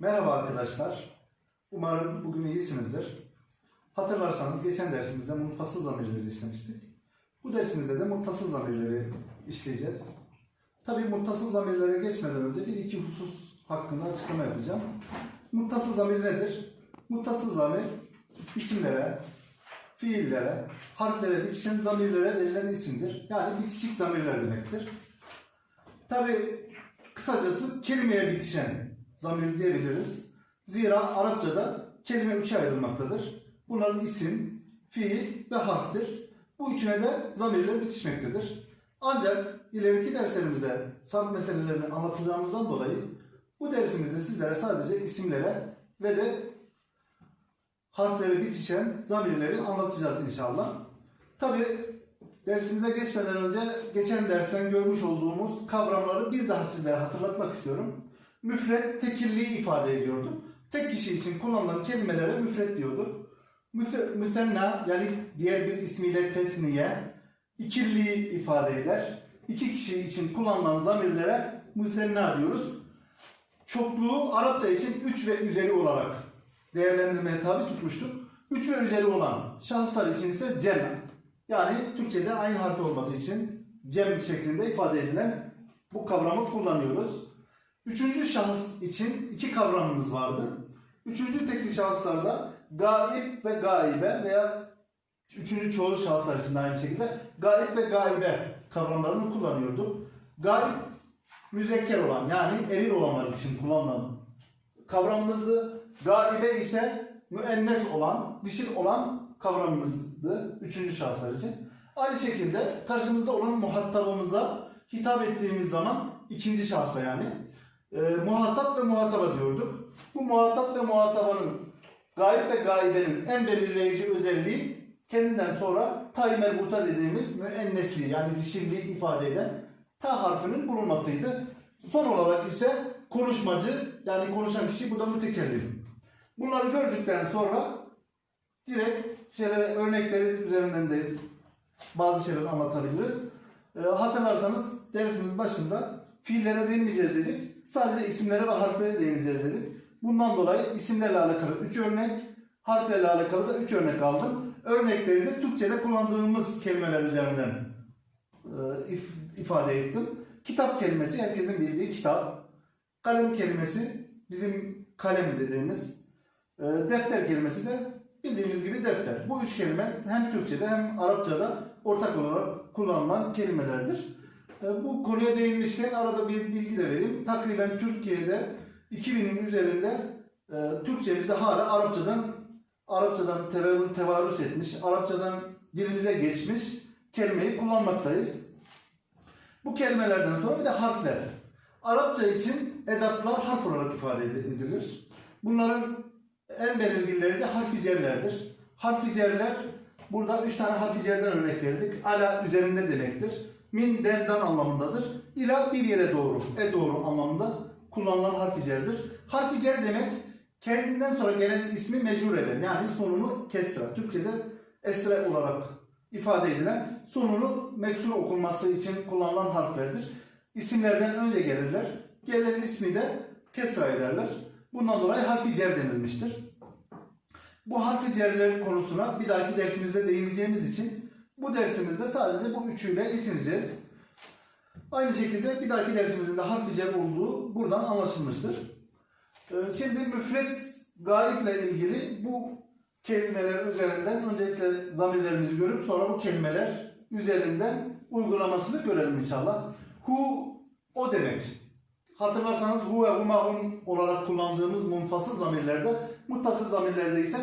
Merhaba arkadaşlar. Umarım bugün iyisinizdir. Hatırlarsanız geçen dersimizde munfasıl zamirleri işlemiştik. Bu dersimizde de muttasıl zamirleri işleyeceğiz. Tabii muttasıl zamirlere geçmeden önce bir iki husus hakkında açıklama yapacağım. Muttasıl zamir nedir? Muttasıl zamir isimlere, fiillere, harflere bitişen zamirlere verilen isimdir. Yani bitişik zamirler demektir. Tabii kısacası kelimeye bitişen zamir diyebiliriz. Zira Arapçada kelime üçe ayrılmaktadır. Bunların isim, fiil ve harftir. Bu üçüne de zamirler bitişmektedir. Ancak ileriki derslerimizde sarf meselelerini anlatacağımızdan dolayı bu dersimizde sizlere sadece isimlere ve de harflere bitişen zamirleri anlatacağız inşallah. Tabi dersimize geçmeden önce geçen dersten görmüş olduğumuz kavramları bir daha sizlere hatırlatmak istiyorum. Müfret tekilliği ifade ediyordu. Tek kişi için kullanılan kelimelere müfret diyordu. Müfenna yani diğer bir ismiyle tefniye ikilliği ifade eder. İki kişi için kullanılan zamirlere müfenna diyoruz. Çokluğu Arapça için 3 ve üzeri olarak değerlendirmeye tabi tutmuştuk. 3 ve üzeri olan şahıslar için ise cem. Yani Türkçe'de aynı harfi olmadığı için cem şeklinde ifade edilen bu kavramı kullanıyoruz. Üçüncü şahıs için iki kavramımız vardı. Üçüncü tekli şahıslarda gaib ve gaibe veya üçüncü çoğul şahıslar için aynı şekilde gaib ve gaibe kavramlarını kullanıyordu. Gaib müzekker olan yani eril olanlar için kullanılan kavramımızdı. Gaibe ise müennes olan, dişil olan kavramımızdı üçüncü şahıslar için. Aynı şekilde karşımızda olan muhatabımıza hitap ettiğimiz zaman ikinci şahsa yani e, muhatap ve muhataba diyorduk. Bu muhatap ve muhatabanın gaib ve gaibenin en belirleyici özelliği kendinden sonra tay merbuta dediğimiz müennesliği yani dişilliği ifade eden ta harfinin bulunmasıydı. Son olarak ise konuşmacı yani konuşan kişi bu da mütekellim. Bunları gördükten sonra direkt şeyler örneklerin üzerinden de bazı şeyler anlatabiliriz. Ee, hatırlarsanız dersimizin başında fiillere değinmeyeceğiz dedik. Sadece isimlere ve harflere değineceğiz dedik. Bundan dolayı isimlerle alakalı 3 örnek, harflerle alakalı da 3 örnek aldım. Örnekleri de Türkçe'de kullandığımız kelimeler üzerinden e, if- ifade ettim. Kitap kelimesi herkesin bildiği kitap. Kalem kelimesi bizim kalem dediğimiz. E, defter kelimesi de bildiğimiz gibi defter. Bu üç kelime hem Türkçe'de hem Arapça'da ortak olarak kullanılan kelimelerdir. E, bu konuya değinmişken arada bir bilgi de vereyim. Takriben Türkiye'de 2000'in üzerinde e, Türkçemizde hala Arapçadan Arapçadan tevarüz, tevarüs etmiş, Arapçadan dilimize geçmiş kelimeyi kullanmaktayız. Bu kelimelerden sonra bir de harfler. Arapça için edatlar harf olarak ifade edilir. Bunların en belirginleri de harfi cerlerdir. Harfi cerler, burada üç tane harfi cerden örnek verdik. Ala üzerinde demektir. Min dendan anlamındadır. İla bir yere doğru, e doğru anlamında kullanılan harfi cerdir. Harfi cer demek kendinden sonra gelen ismi mecbur eden yani sonunu kesra. Türkçe'de esre olarak ifade edilen sonunu meksur okunması için kullanılan harflerdir. İsimlerden önce gelirler. Gelen ismi de kesra ederler. Bundan dolayı harfi cer denilmiştir. Bu harfi cerler konusuna bir dahaki dersimizde değineceğimiz için bu dersimizde sadece bu üçüyle yetineceğiz. Aynı şekilde bir dahaki dersimizin de harfi cer olduğu buradan anlaşılmıştır. Ee, Şimdi müfret gaiple ilgili bu kelimeler üzerinden öncelikle zamirlerimizi görüp sonra bu kelimeler üzerinden uygulamasını görelim inşallah. Hu o demek. Hatırlarsanız hu ve huma hum olarak kullandığımız munfasıl zamirlerde, muttasıl zamirlerde ise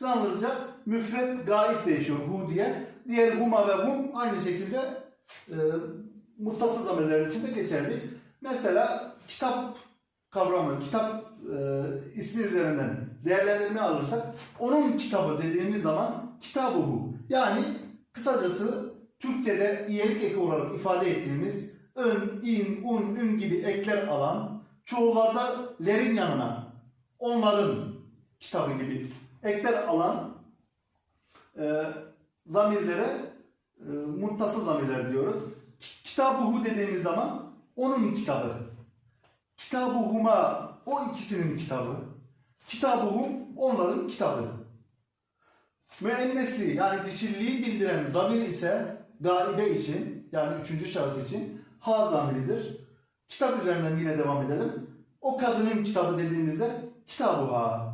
yalnızca müfret gaib değişiyor hu diye. Diğer huma ve hum aynı şekilde e, muttasıl zamirler için de geçerli. Mesela kitap kavramı, kitap e, ismi üzerinden değerlendirme alırsak onun kitabı dediğimiz zaman kitabuhu yani kısacası Türkçe'de iyilik eki olarak ifade ettiğimiz ın, in, un, ün gibi ekler alan çoğullarda lerin yanına onların kitabı gibi ekler alan e, zamirlere e, muttasıl zamirler diyoruz. Kitabuhu dediğimiz zaman onun kitabı. Kitabuhuma o ikisinin kitabı. Kitabuhum onların kitabı. Müennesli yani dişilliği bildiren zamir ise gaibe için yani üçüncü şahıs için ha zamiridir. Kitap üzerinden yine devam edelim. O kadının kitabı dediğimizde kitabuha.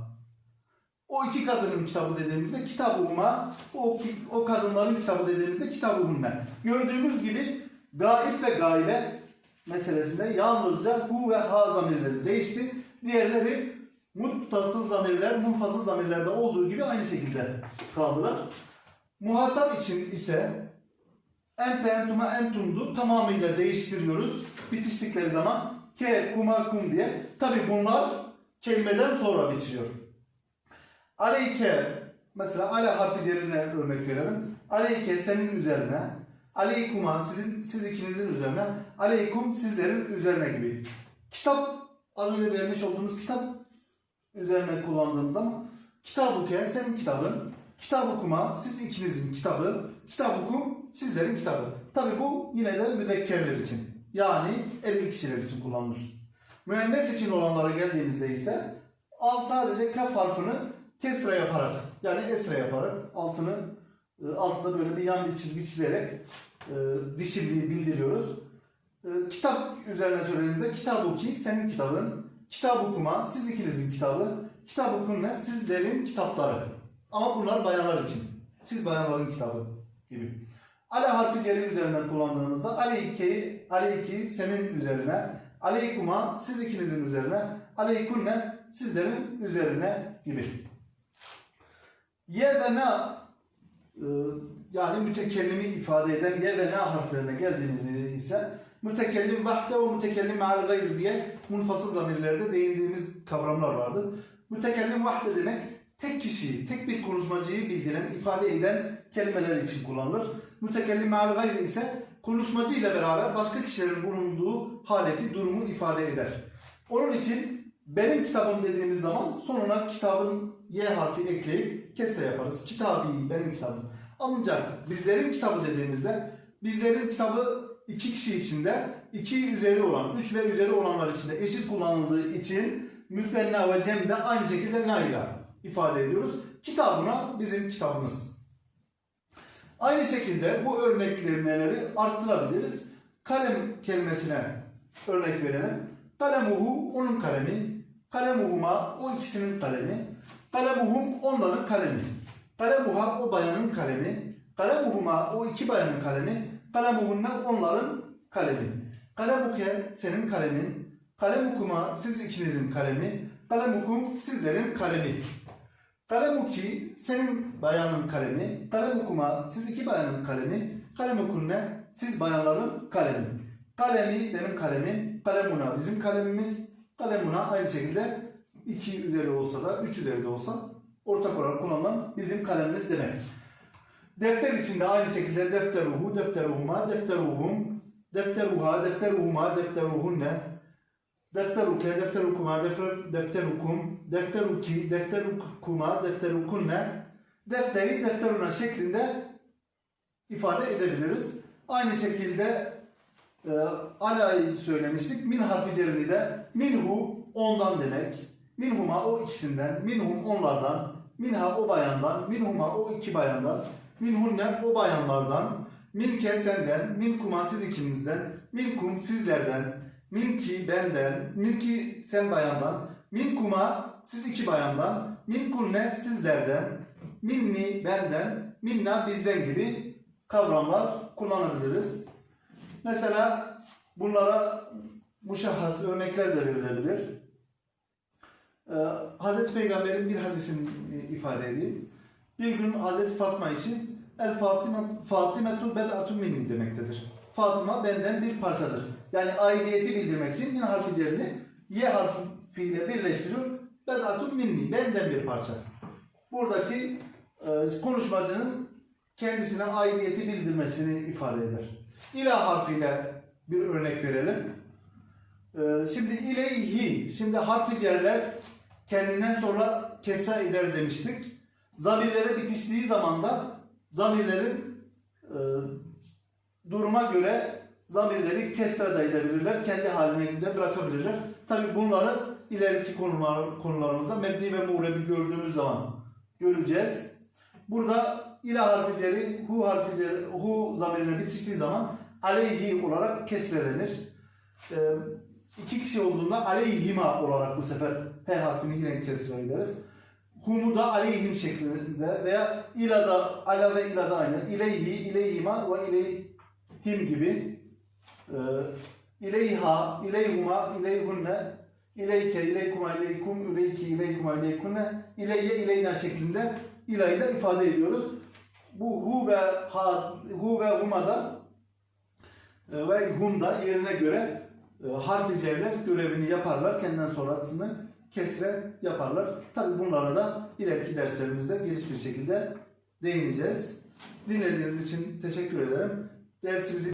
O iki kadının kitabı dediğimizde kitabuhuma. O, o kadınların kitabı dediğimizde kitabuhunne. Gördüğümüz gibi gaib ve gaibe meselesinde yalnızca hu ve ha zamirleri değişti. Diğerleri muttasıl zamirler, munfasıl zamirlerde olduğu gibi aynı şekilde kaldılar. Muhatap için ise ente entuma entumdu tamamıyla değiştiriyoruz. Bitiştikleri zaman ke kuma kum diye. Tabi bunlar kelimeden sonra bitiyor. Aleyke mesela ale harfi cerine örnek verelim. Aleyke senin üzerine. Aleykuma sizin siz ikinizin üzerine. Aleykum sizlerin üzerine gibi. Kitap az önce vermiş olduğumuz kitap üzerine kullandığımız zaman kitabuke senin kitabın. Kitap okuma siz ikinizin kitabı. Kitap okum sizlerin kitabı. Tabi bu yine de müzekkerler için. Yani erkek kişiler için kullanılır. Müennes için olanlara geldiğimizde ise al sadece kaf harfini kesra yaparak yani esra yaparak altını e, altında böyle bir yan bir çizgi çizerek e, dişilliği bildiriyoruz. E, kitap üzerine söylediğimizde kitap oki senin kitabın, kitap okuma siz ikinizin kitabı, kitap okunne sizlerin kitapları. Ama bunlar bayanlar için. Siz bayanların kitabı gibi. Ale harfi cerim üzerinden kullandığımızda aleyki, aleyki senin üzerine, aleykuma siz ikinizin üzerine, aleykunne sizlerin üzerine gibi. Ye ve na e, yani mütekellimi ifade eden ye ve na harflerine geldiğimizde ise mütekellim vahde ve mütekellim me'al diye munfasıl zamirlerde değindiğimiz kavramlar vardır. Mütekellim vahde demek tek kişiyi, tek bir konuşmacıyı bildiren, ifade eden kelimeler için kullanılır. Mütekellim me'al gayr ise konuşmacı ile beraber başka kişilerin bulunduğu haleti, durumu ifade eder. Onun için benim kitabım dediğimiz zaman sonuna kitabın Y harfi ekleyip kesre yaparız. Kitabi benim kitabım. Ancak bizlerin kitabı dediğimizde bizlerin kitabı iki kişi içinde iki üzeri olan, üç ve üzeri olanlar içinde eşit kullanıldığı için müfenna ve cem de aynı şekilde na ile ifade ediyoruz. Kitabına bizim kitabımız. Aynı şekilde bu örneklemeleri arttırabiliriz. Kalem kelimesine örnek verelim. Kalemuhu onun kalemi. Kalemuhuma o ikisinin kalemi. Kalemuhum onların kalemi. Kalemuha o bayanın kalemi. Kalemuhuma o iki bayanın kalemi. Kalemuhunne onların kalemi. Kalemuke senin kalemin. Kalemukuma siz ikinizin kalemi. Kalemukum sizlerin kalemi. Kalemuki senin bayanın kalemi. Kalemukuma siz iki bayanın kalemi. Kalemukunne siz bayanların kalemi. Kalemi benim kalemim. Kalemuna bizim kalemimiz. Kalemuna aynı şekilde 2 üzeri olsa da 3 üzeri de olsa ortak olarak kullanılan bizim kalemimiz demek. Defter içinde aynı şekilde defteruhu, defteruhuma, defteruhum, defteruha, defteruhuma, defteruhunne, defteruke, defterukuma, defter, defterukum, defteruki, defterukuma, defterukunne, defteri, defteruna şeklinde ifade edebiliriz. Aynı şekilde e, ala'yı söylemiştik. Min harfi de minhu ondan demek. Minhuma o ikisinden, minhum onlardan, minha o bayandan, minhuma o iki bayandan, minhunne o bayanlardan, minke senden, minkuma siz ikinizden, minkum sizlerden, minki benden, minki sen bayandan, minkuma siz iki bayandan, minkunne sizlerden, minni benden, minna bizden gibi kavramlar kullanabiliriz. Mesela bunlara muşahhas örnekler de verilebilir. Ee, Hazreti Peygamber'in bir hadisini e, ifade edeyim. Bir gün Hazreti Fatma için El Fatima Fatimetu bed'atun minni demektedir. Fatıma benden bir parçadır. Yani aidiyeti bildirmek için min harfi cerini y harfiyle birleştiriyor. Bed'atun minni benden bir parça. Buradaki e, konuşmacının kendisine aidiyeti bildirmesini ifade eder. İla harfiyle bir örnek verelim. Ee, şimdi ileyhi, şimdi harfi cerler kendinden sonra kesra eder demiştik. Zamirlere bitiştiği zaman da zamirlerin e, duruma göre zamirleri kesra da edebilirler. Kendi haline de bırakabilirler. Tabi bunları ileriki konular, konularımızda mebni ve muğrebi gördüğümüz zaman göreceğiz. Burada ila harfi ceri, hu harfi ceri, hu zamirine bitiştiği zaman aleyhi olarak kesrelenir. Ee, iki kişi olduğunda aleyhima olarak bu sefer H harfini yine kesre ederiz. Humu da aleyhim şeklinde veya ila da ala ve ila da aynı. İleyhi, ileyhima ve ileyhim gibi. Ee, ileyha, ileyhuma, ileyhunne, ileyke, ileykuma, ileykum, ileyki, ileykuma, ileykunne, ileyye, ileyna şeklinde ilayı da ifade ediyoruz. Bu hu ve ha, hu ve huma da e, ve hum da yerine göre e, harf cerler görevini yaparlar. Kendinden sonrasını kesre yaparlar. Tabi bunlara da ileriki derslerimizde geniş bir şekilde değineceğiz. Dinlediğiniz için teşekkür ederim. Dersimizi